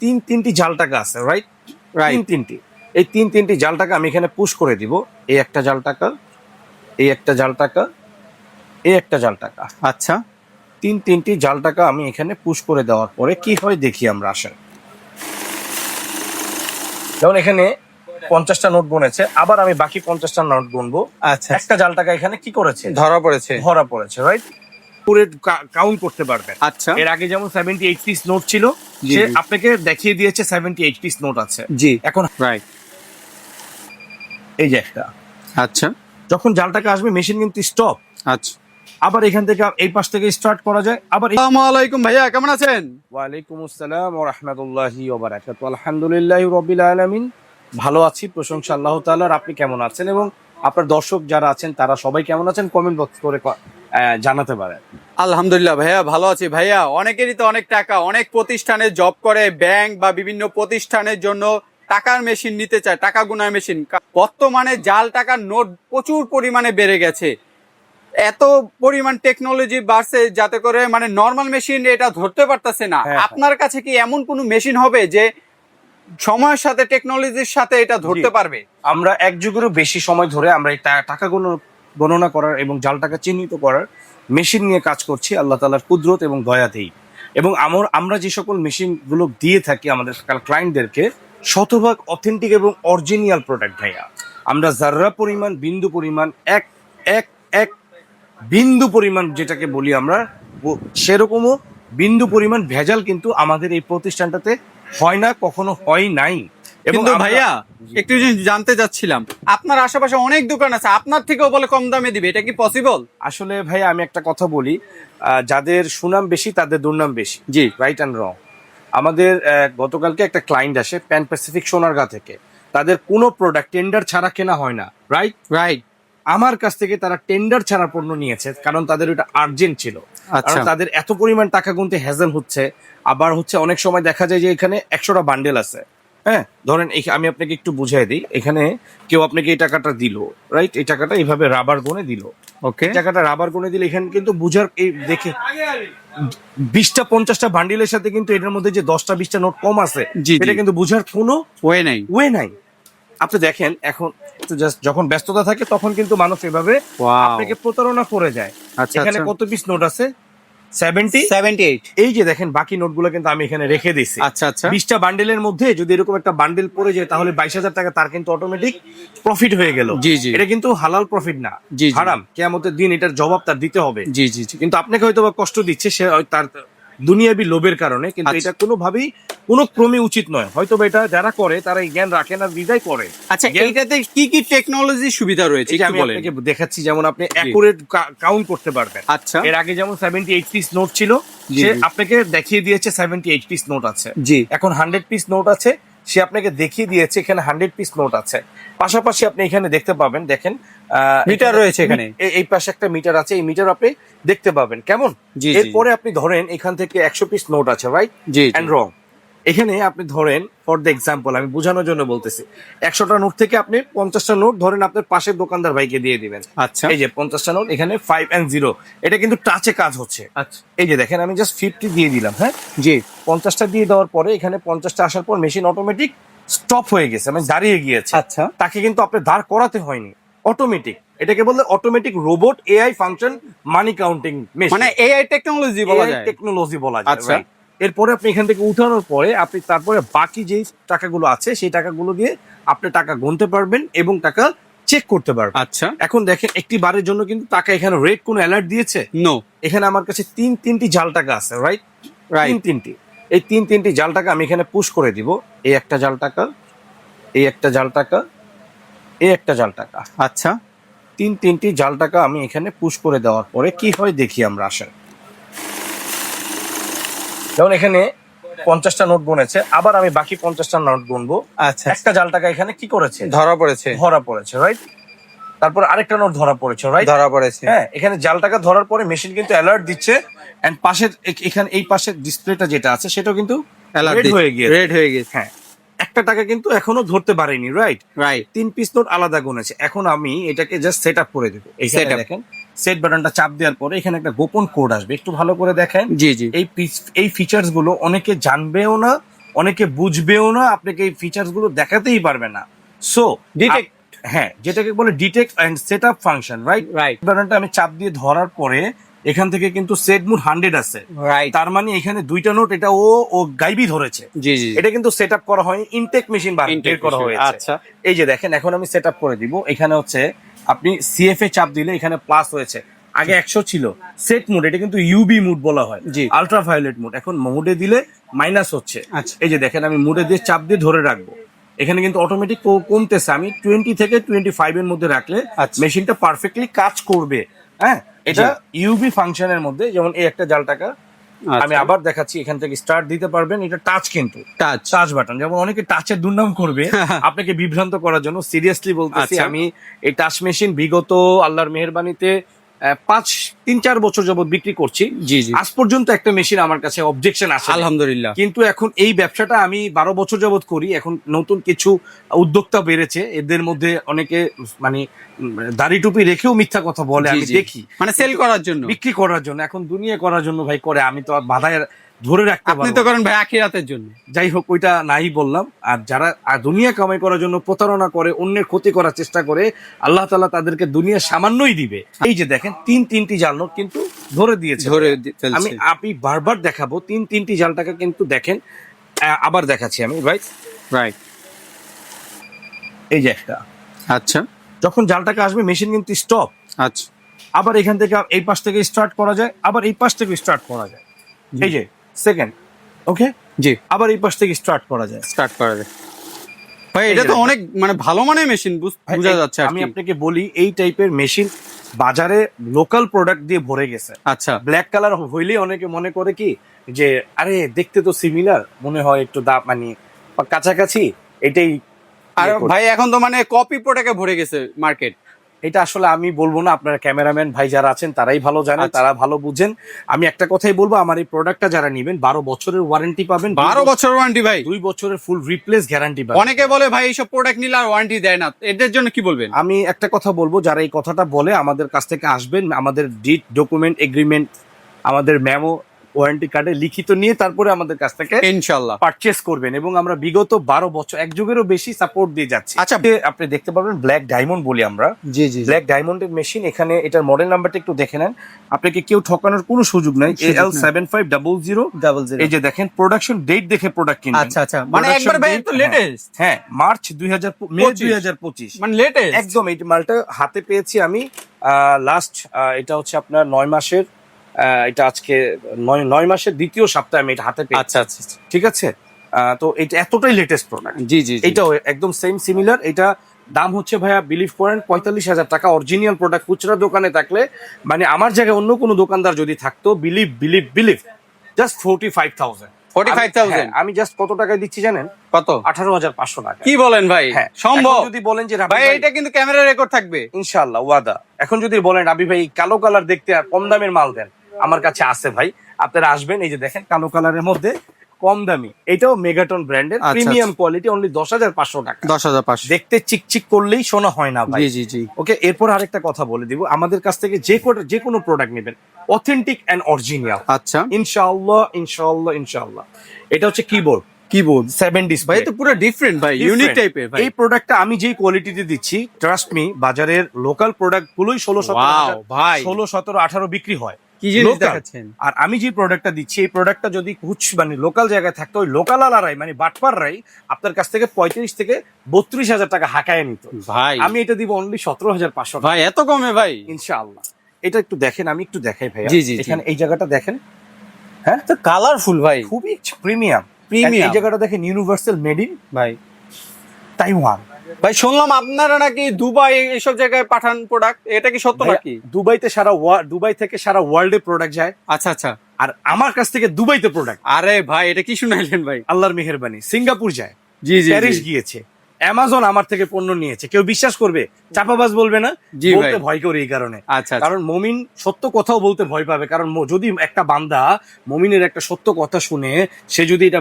তিন তিনটি জাল টাকা আছে রাইট তিন তিনটি। এই তিন তিনটি জাল টাকা আমি এখানে পুশ করে দিব। এই একটা জাল টাকা এই একটা জাল টাকা এই একটা জাল টাকা। আচ্ছা। তিন তিনটি জাল টাকা আমি এখানে পুশ করে দেওয়ার পরে কি হয় দেখি আমরা আসেন। যেমন এখানে পঞ্চাশটা নোট বনেছে আবার আমি বাকি পঞ্চাশটা নোট গুনবো আচ্ছা। একটা জাল টাকা এখানে কি করেছে? ধরা পড়েছে। ধরা পড়েছে রাইট পুরে কাউন্ট করতে পারবেন। আচ্ছা। এর আগে যেমন সেভেন্টি এইট পিস নোট ছিল সে আপনাকে দেখিয়ে দিয়েছে সেভেন্টি এইট পিস নোট আছে। জি। এখন রাইট এই যে একটা। আচ্ছা। যখন জালটাকে আসবে মেশিন কিন্তু স্টপ আচ্ছা। আবার এখান থেকে এই পাশ থেকে স্টার্ট করা যায়। আবার আসসালামু আলাইকুম ভাইয়া কেমন আছেন? ওয়ালাইকুম আসসালাম ও রহমতুল্লাহি ওবারাকাত আলহামদুলিল্লাহ রবিল আলামিন। ভালো আছি প্রশংসা আল্লাহ তাআলার। আপনি কেমন আছেন? এবং আপনার দর্শক যারা আছেন তারা সবাই কেমন আছেন? কমেন্ট বক্স করে জানাতে পারেন আলহামদুলিল্লাহ ভাইয়া ভালো আছি। ভাইয়া অনেকেরই তো অনেক টাকা অনেক প্রতিষ্ঠানে জব করে ব্যাংক বা বিভিন্ন প্রতিষ্ঠানের জন্য টাকার মেশিন নিতে চায় টাকা গুনার মেশিন বর্তমানে জাল টাকার নোট প্রচুর পরিমাণে বেড়ে গেছে। এত পরিমাণ টেকনোলজি বাড়ছে যাতে করে মানে নর্মাল মেশিন এটা ধরতে পারতেছে না। হ্যাঁ, আপনার কাছে কি এমন কোনো মেশিন হবে যে সময়ের সাথে টেকনোলজির সাথে এটা ধরতে পারবে? আমরা এক যুগেরও বেশি সময় ধরে আমরা এই টাকা গণ- গণনা করার এবং জালটাকে চিহ্নিত করার মেশিন নিয়ে কাজ করছি আল্লাহ তালার কুদরত এবং দয়াতেই। এবং আমার আমরা যে সকল মেশিনগুলো দিয়ে থাকি আমাদের ক্লায়েন্টদেরকে শতভাগ অথেন্টিক এবং অরিজিনাল প্রোডাক্ট ভাইয়া। আমরা যার্রা পরিমাণ, বিন্দু পরিমাণ, এক এক এক বিন্দু পরিমাণ যেটাকে বলি আমরা সেরকমও বিন্দু পরিমাণ ভেজাল কিন্তু আমাদের এই প্রতিষ্ঠানটাতে হয় না, কখনো হয় নাই। কিন্তু ভাইয়া একটু জিনিস জানতে চাচ্ছিলাম। আপনার আশেপাশে অনেক দোকান আছে আপনার থেকেও বলে কম দামে দিবে এটা কি পসিবল আসলে ভাই আমি একটা কথা বলি যাদের সুনাম বেশি তাদের দুর্নাম বেশি। জি। রাইট অ্যান্ড রং আমাদের গতকালকে একটা ক্লায়েন্ট আসে প্যান প্যাসিফিক সোনারগা থেকে। তাদের কোনো প্রোডাক্ট টেন্ডার ছাড়া কেনা হয় না রাইট রাইট আমার কাছ থেকে তারা টেন্ডার ছাড়া পণ্য নিয়েছে কারণ তাদের ওটা আর্জেন্ট ছিল। আচ্ছা। কারণ তাদের এত পরিমাণ টাকা গুনতে হ্যাজেল হচ্ছে। আবার হচ্ছে অনেক সময় দেখা যায় যে এখানে একশোটা বান্ডেল আছে। হ্যাঁ ধরেন আমি আপনাকে একটু বুঝাই দিই। এখানে কেউ আপনাকে এই টাকাটা দিল রাইট এই টাকাটা এইভাবে রাবার গুনে দিল। ওকে টাকাটা রাবার গুনে দিলে এখানে কিন্তু বুঝার এই দেখে বিশটা পঞ্চাশটা বান্ডিলের সাথে কিন্তু এটার মধ্যে যে দশটা বিশটা নোট কম আছে। এটা কিন্তু বুঝার কোনো ওয়ে নাই। ওয়ে নাই। আপনি দেখেন এখন জাস্ট যখন ব্যস্ততা থাকে তখন কিন্তু মানুষ এভাবে আপনাকে প্রতারণা করে যায়। আচ্ছা এখানে আচ্ছা। কত পিস নোট আছে? সেভেন্টি 78 এই যে দেখেন বাকি নোটগুলো কিন্তু আমি এখানে রেখে দিছি। আচ্ছা আচ্ছা। বিশটা বান্ডেলের মধ্যে যদি এরকম একটা বান্ডেল পড়ে যায় তাহলে বাইশ হাজার টাকা তার কিন্তু অটোমেটিক প্রফিট হয়ে গেল। জি, জি। এটা কিন্তু হালাল প্রফিট না। জি। হারাম। কেমতের দিন এটার জবাব তার দিতে হবে। জি জি জি। কিন্তু আপনাকে হয়তো বা কষ্ট দিচ্ছে সে তার দুনিয়াবি লোভের কারণে কিন্তু আচ্ছা। এটা কোনোভাবেই কোনো ক্রমে উচিত নয়। হয়তো এটা যারা করে তারা এই জ্ঞান রাখে না বিদায় করে আচ্ছা এইটাতে কি কি টেকনোলজি সুবিধা রয়েছে একটু আমি আপনাকে দেখাচ্ছি যেমন আপনি অ্যাকুরেট কাউন্ট করতে পারবেন। আচ্ছা। এর আগে যেমন সেভেন্টি এইট পিস নোট ছিল সে আপনাকে দেখিয়ে দিয়েছে সেভেন্টি এইট পিস নোট আছে। জি। এখন হান্ড্রেড পিস নোট আছে সে আপনাকে দেখিয়ে দিয়েছে এখানে হান্ড্রেড পিস নোট আছে। পাশাপাশি আপনি এখানে দেখতে পাবেন দেখেন আহ, মিটার রয়েছে এখানে। এই- পাশে একটা মিটার আছে এই মিটার আপনি দেখতে পাবেন। কেমন। এরপরে আপনি ধরেন এখান থেকে একশো পিস নোট আছে রাইট জি অ্যান্ড রং এখানে আপনি ধরেন ফর দ্য এক্সাম্পল আমি বোঝানোর জন্য বলতেছি। একশোটা নোট থেকে আপনি পঞ্চাশটা নোট ধরেন আপনার পাশের দোকানদার ভাইকে দিয়ে দিবেন। আচ্ছা। এই যে পঞ্চাশটা নোট এখানে ফাইভ অ্যান্ড জিরো এটা কিন্তু টাচে কাজ হচ্ছে। আচ্ছা। এই যে দেখেন আমি জাস্ট ফিফটি দিয়ে দিলাম হ্যাঁ? জি পঞ্চাশটা দিয়ে দেওয়ার পরে এখানে পঞ্চাশটা আসার পর মেশিন অটোমেটিক স্টপ হয়ে গেছে মানে দাঁড়িয়ে গিয়েছে। আচ্ছা। তাকে কিন্তু আপনি দাঁড় করাতে হয়নি। অটোমেটিক এটাকে বললে automatic robot AI function money counting মানে এআই টেকনোলজি বলা যায়। টেকনোলজি বলা যায় আচ্ছা। এরপরে আপনি এখান থেকে উঠানোর পরে আপনি তারপরে বাকি যে টাকাগুলো আছে সেই টাকাগুলো দিয়ে আপনি টাকা গুনতে পারবেন এবং টাকা চেক করতে পারবেন। আচ্ছা। এখন দেখেন একটি বারের জন্য কিন্তু টাকা এখানে রেট কোনো অ্যালার্ট দিয়েছে? নো এখানে আমার কাছে তিন তিনটি জাল টাকা আছে রাইট তিন তিনটি। এই তিন তিনটি জাল টাকা আমি এখানে পুশ করে দিব। এই একটা জাল টাকা এই একটা জাল টাকা এই একটা জাল টাকা। আচ্ছা। তিন তিনটি জাল টাকা আমি এখানে পুশ করে দেওয়ার পরে কি হয় দেখি আমরা আসেন। যেমন এখানে পঞ্চাশটা নোট বনেছে আবার আমি বাকি পঞ্চাশটা নোট গুনবো। আচ্ছা। একটা জাল টাকা এখানে কি করেছে? ধরা পড়েছে। ধরা পড়েছে রাইট তারপর আরেকটা নোট ধরা পড়েছে রাইট ধরা পড়েছে। হ্যাঁ এখানে জাল টাকা ধরার পরে মেশিন কিন্তু অ্যালার্ট দিচ্ছে এন্ড পাশের এখানে এই পাশের ডিসপ্লেটা যেটা আছে সেটাও কিন্তু অ্যালার্ট হয়ে গিয়েছে। রেড হয়ে গেছে হ্যাঁ একটা টাকা কিন্তু এখনও ধরতে পারেনি রাইট রাইট তিন পিস নোট আলাদা গুনেছে। এখন আমি এটাকে জাস্ট সেট আপ করে দেবো। এই সেট দেখেন। সেট বাটনটা চাপ দেওয়ার পরে এখানে একটা গোপন কোড আসবে। একটু ভালো করে দেখেন। জি জি। এই এই ফিচার্সগুলো অনেকে জানবেও না অনেকে বুঝবেও না আপনাকে এই ফিচার্সগুলো দেখাতেই পারবে না। সো ডিটেক্ট হ্যাঁ যেটাকে বলে detect and set up function right right বাটনটা আমি চাপ দিয়ে ধরার পরে এখান থেকে কিন্তু সেট মুড হান্ড্রেড আছে। রাইট তার মানে এখানে দুইটা নোট এটা ও ও গাইবি ধরেছে। জি জি এটা কিন্তু সেট আপ করা হয়নি ইনটেক মেশিন বের করা হয়েছে। আচ্ছা। এই যে দেখেন এখন আমি সেট আপ করে দিব। এখানে হচ্ছে আপনি সিএফ এ চাপ দিলে এখানে প্লাস হয়েছে। আগে একশো ছিল। সেট মুড এটা কিন্তু ইউবি মুড বলা হয়। জি। আলট্রা ভায়োলেট মুড এখন মুডে দিলে মাইনাস হচ্ছে। আচ্ছা। এই যে দেখেন আমি মুডে দিয়ে চাপ দিয়ে ধরে রাখব। এখানে কিন্তু অটোমেটিক কমতেছে। আমি টোয়েন্টি থেকে টোয়েন্টি ফাইভ এর মধ্যে রাখলে আচ্ছা। মেশিনটা পারফেক্টলি কাজ করবে। হ্যাঁ? এটা ইউবি ফাংশনের মধ্যে যেমন এই একটা জাল টাকা আচ্ছা। আমি আবার দেখাচ্ছি এখান থেকে স্টার্ট দিতে পারবেন। এটা টাচ কিন্তু। টাচ টাচ বাটন যেমন অনেকে টাচের দুর্নাম করবে আপনাকে বিভ্রান্ত করার জন্য সিরিয়াসলি বলতেছি আচ্ছা। আমি এই টাচ মেশিন বিগত আল্লাহর মেহরবানিতে পাঁচ তিন চার বছর যাবত বিক্রি করছি। জি জি। আজ পর্যন্ত একটা মেশিন আমার কাছে অবজেকশন আছে আলহামদুলিল্লাহ। কিন্তু এখন এই ব্যবসাটা আমি বারো বছর যাবৎ করি এখন নতুন কিছু উদ্যোক্তা বেড়েছে এদের মধ্যে অনেকে মানে দাড়ি টুপি রেখেও মিথ্যা কথা বলে আমি দেখি। মানে সেল করার জন্য। বিক্রি করার জন্য এখন দুনিয়া করার জন্য ভাই করে আমি তো আর বাধায় ধরে রাখতে আপনি তো না। করেন ভাই আখিরাতের জন্য। যাই হোক ওইটা নাই বললাম। আর যারা আর দুনিয়া কামাই করার জন্য প্রতারণা করে অন্যের ক্ষতি করার চেষ্টা করে আল্লাহ তালা তাদেরকে দুনিয়া সামান্যই দিবে। এই যে দেখেন তিন তিনটি জাল নোট কিন্তু ধরে দিয়েছে। ধরে আমি আপনি বারবার দেখাবো তিন তিনটি জালটাকে কিন্তু দেখেন আবার দেখাচ্ছি আমি রাইট রাইট এই যে একটা। আচ্ছা। যখন জালটাকে আসবে মেশিন কিন্তু স্টপ আচ্ছা। আবার এখান থেকে এই পাশ থেকে স্টার্ট করা যায় আবার এই পাশ থেকে স্টার্ট করা যায়। এই যে সেকেন্ড ওকে? জি। আবার এই পাশ থেকে স্টার্ট করা যায়। স্টার্ট করা যায়। ভাই এটা তো অনেক মানে ভালো মানের মেশিন বোঝা যাচ্ছে আমি আপনাকে বলি এই টাইপের মেশিন বাজারে লোকাল প্রোডাক্ট দিয়ে ভরে গেছে। আচ্ছা। ব্ল্যাক কালার হইলে অনেকে মনে করে কি যে আরে দেখতে তো সিমিলার মনে হয় একটু দাম মানে কাছাকাছি এটাই আর ইয়ে ভাই এখন তো মানে কপি প্রোডাক্টে ভরে গেছে মার্কেট এটা আসলে আমি বলব না আপনার ক্যামেরাম্যান ভাই যারা আছেন তারাই ভালো জানেন আচ্ছা। তারা ভালো বুঝেন। আমি একটা কথাই বলব আমার এই প্রোডাক্টটা যারা নেবেন বারো বছরের ওয়ারেন্টি পাবেন বারো বছর- বছর ওয়ারেন্টি ভাই। দুই বছরের ফুল রিপ্লেস গ্যারান্টি পাবেন। অনেকে বলে ভাই এইসব প্রোডাক্ট নিলে আর ওয়ারেন্টি দেয় না। এদের জন্য কি বলবেন? আমি একটা কথা বলব যারা এই কথাটা বলে আমাদের কাছ থেকে আসবেন আমাদের ডিট ডকুমেন্ট এগ্রিমেন্ট আমাদের মেমো ওয়ারেন্টি কার্ডে লিখিত নিয়ে তারপরে আমাদের কাছ থেকে ইনশাল্লাহ পারচেস করবেন এবং আমরা বিগত বারো বছর এক যুগেরও বেশি সাপোর্ট দিয়ে যাচ্ছি। আচ্ছা। আপনি দেখতে পাবেন ব্ল্যাক ডায়মন্ড বলি আমরা। জি জি ব্ল্যাক ডায়মন্ডের মেশিন এখানে এটার মডেল নাম্বারটা একটু দেখে নেন। আপনাকে কেউ ঠকানোর কোনো সুযোগ নাই। L seven five double zero double এই যে দেখেন প্রোডাকশন ডেট দেখে প্রোডাক্ট কিনবেন। আচ্ছা আচ্ছা। মানে একবার ভাই তো হ্যাঁ। লেটেস্ট হ্যাঁ মার্চ দুই হাজার মে। দুই হাজার পঁচিশ। মানে লেটেস্ট একদম এই মালটা হাতে পেয়েছি আমি। লাস্ট এটা হচ্ছে আপনার নয় মাসের এটা আজকে নয় নয় মাসের দ্বিতীয় সপ্তাহে আমি এটা হাতে পেয়েছি। আচ্ছা আচ্ছা আচ্ছা। ঠিক আছে? তো এটা এতটাই লেটেস্ট প্রোডাক্ট জি জি। এটাও একদম সেম সিমিলার এটা দাম হচ্ছে ভাইয়া বিলিভ করেন পঁয়তাল্লিশ হাজার টাকা। অরিজিনাল প্রোডাক্ট খুচরা দোকানে থাকলে মানে আমার জায়গায় অন্য কোনো দোকানদার যদি থাকতো believe believe believe just forty five thousand আমি জাস্ট কত টাকায় দিচ্ছি জানেন? কত? আঠারো হাজার পাঁচশো টাকা কি বলেন ভাই? হ্যাঁ সম্ভব। যদি বলেন যে ভাই এটা কিন্তু ক্যামেরা রেকর্ড থাকবে। ইনশাল্লাহ ওয়াদা। এখন যদি বলেন আবি ভাই কালো কালার দেখতে আর কম দামের মাল দেন। আমার কাছে আছে ভাই। আপনারা আসবেন এই যে দেখেন কালো কালারের মধ্যে কম দামি। এটাও মেগাটন ব্র্যান্ডের প্রিমিয়াম কোয়ালিটি অনলি দশ হাজার পাঁচশো টাকা। দশ হাজার পাঁচশো। দেখতে চিকচিক করলেই শোনা হয় না ভাই। জি জি জি। ওকে এরপর আরেকটা কথা বলে দিব। আমাদের কাছ থেকে যে যে কোনো প্রোডাক্ট নেবেন। অথেন্টিক অ্যান্ড অরিজিনাল আচ্ছা। ইনশাআল্লাহ ইনশাআল্লাহ ইনশাআল্লাহ। এটা হচ্ছে কিবোর্ড কিবোর্ড সেভেন ভাই ডিসপ্লে এ তো পুরো ডিফারেন্ট ভাই ইউনিক টাইপের ভাই। এই প্রোডাক্টটা আমি যেই কোয়ালিটিতে দিচ্ছি ট্রাস্ট মি বাজারের লোকাল প্রোডাক্ট গুলোই ষোলো সতেরো ভাই। ষোলো সতেরো আঠারো বিক্রি হয়। কি জিনিস দেখাচ্ছেন? আর আমি যে প্রোডাক্টটা দিচ্ছি এই প্রোডাক্টটা যদি কুচ মানে লোকাল জায়গায় থাকতো ওই লোকাল আলারাই মানে বাটপাররাই আপনার কাছ থেকে পঁয়ত্রিশ থেকে বত্রিশ হাজার টাকা হাঁকায় নিত। ভাই। আমি এটা দিব অনলি সতেরো হাজার পাঁচশো ভাই এত কমে ভাই? ইনশাআল্লাহ। এটা একটু দেখেন আমি একটু দেখাই ভাই জি, জি, জি। এখানে এই জায়গাটা দেখেন। হ্যাঁ? তো কালারফুল ভাই। খুবই প্রিমিয়াম প্রিমিয়াম এই জায়গাটা দেখেন ইউনিভার্সাল মেড ইন ভাই। তাইওয়ান ভাই শুনলাম আপনারা নাকি দুবাই এইসব জায়গায় পাঠান প্রোডাক্ট এটা কি সত্য নাকি? দুবাইতে সারা দুবাই থেকে সারা ওয়ার্ল্ডে প্রোডাক্ট যায়। আচ্ছা আচ্ছা। আর আমার কাছ থেকে দুবাইতে প্রোডাক্ট আরে ভাই এটা কি শুনাইলেন ভাই? আল্লাহর মেহেরবানি সিঙ্গাপুর যায়। জি জি। প্যারিস গিয়েছে। অ্যামাজন আমার থেকে পণ্য নিয়েছে। কেউ বিশ্বাস করবে চাপাবাজ বলবে না বলতে ভয় করে এই কারণে। আচ্ছা আচ্ছা। কারণ মমিন সত্য কথাও বলতে ভয় পাবে। কারণ যদি একটা বান্দা মমিনের একটা সত্য কথা শুনে সে যদি এটা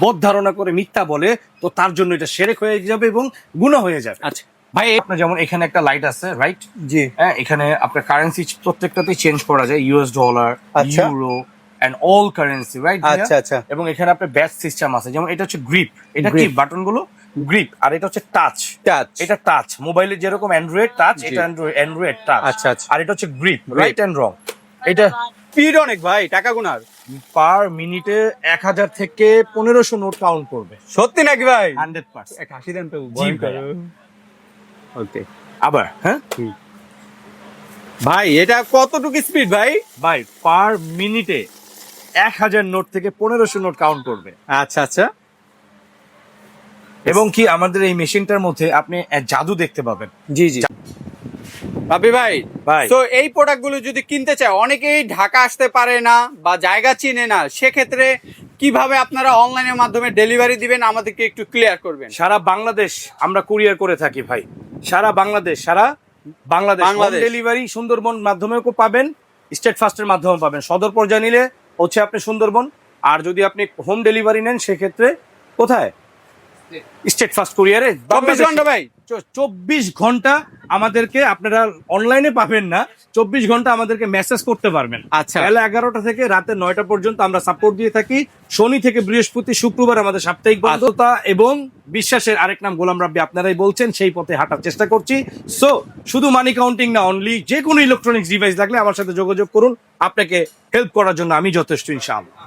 বোধ ধারণা করে মিথ্যা বলে তো তার জন্য এটা সেরেক হয়ে যাবে এবং গুণা হয়ে যাবে। আচ্ছা। ভাই আপনার যেমন এখানে একটা লাইট আছে রাইট জি। হ্যাঁ এখানে আপনার কারেন্সি প্রত্যেকটাতেই চেঞ্জ করা যায় US dollar. Euro and all currency right আচ্ছা আচ্ছা। এবং এখানে আপনার ব্যাচ সিস্টেম আছে। যেমন এটা হচ্ছে গ্রিপ এটা কি বাটনগুলো? গ্রিপ আর এটা হচ্ছে টাচ টাচ এটা টাচ মোবাইলের যেরকম অ্যান্ড্রয়েড টাচ এটা অ্যান্ড্রয়েড টাচ আচ্ছা, আচ্ছা। আর এটা হচ্ছে গ্রিপ রাইট অ্যান্ড রং এটা স্পিড অনেক ভাই টাকা গুনার। পার মিনিটে এক হাজার থেকে পনেরোশো নোট কাউন্ট করবে। সত্যি নাকি ভাই? হান্ড্রেড পার্সেন্ট এক হাসি দেন তো ওকে আবার? হ্যাঁ? ভাই এটা কতটুকু স্পিড ভাই? ভাই পার মিনিটে এক হাজার নোট থেকে পনেরোশো নোট কাউন্ট করবে। আচ্ছা আচ্ছা। এবং কি আমাদের এই মেশিনটার মধ্যে আপনি জাদু দেখতে পাবেন। জি জি। বাপি ভাই ভাই। তো এই প্রোডাক্টগুলো যদি কিনতে চায় অনেকেই ঢাকা আসতে পারে না বা জায়গা চিনে না সেক্ষেত্রে কীভাবে আপনারা অনলাইনের মাধ্যমে ডেলিভারি দিবেন আমাদেরকে একটু ক্লিয়ার করবেন। সারা বাংলাদেশ আমরা কুরিয়ার করে থাকি ভাই। সারা বাংলাদেশ সারা বাংলাদেশ বাংলাদেশ। ডেলিভারি সুন্দরবন মাধ্যমেও পাবেন স্টেট ফাস্টের মাধ্যমে পাবেন। সদর পর্যায়ে নিলে হচ্ছে আপনি সুন্দরবন। আর যদি আপনি হোম ডেলিভারি নেন সেক্ষেত্রে কোথায়? স্টেট ফাস্ট কুরিয়ারে। চব্বিশ ঘণ্টা ভাই। চব্বিশ ঘণ্টা আমাদেরকে আপনারা অনলাইনে পাবেন না। চব্বিশ ঘণ্টা আমাদেরকে মেসেজ করতে পারবেন। আচ্ছা। বেলা এগারোটা থেকে রাতে নয়টা পর্যন্ত আমরা সাপোর্ট দিয়ে থাকি। শনি থেকে বৃহস্পতি শুক্রবার আমাদের সাপ্তাহিক আচ্ছা। বন্ধতা এবং বিশ্বাসের আরেক নাম গোলাম রাব্বি আপনারাই বলছেন সেই পথে হাঁটার চেষ্টা করছি। সো শুধু মানি কাউন্টিং না অনলি যে কোনো ইলেকট্রনিক্স ডিভাইস লাগলে আমার সাথে যোগাযোগ করুন। আপনাকে হেল্প করার জন্য আমি যথেষ্ট ইনশাআল্লাহ।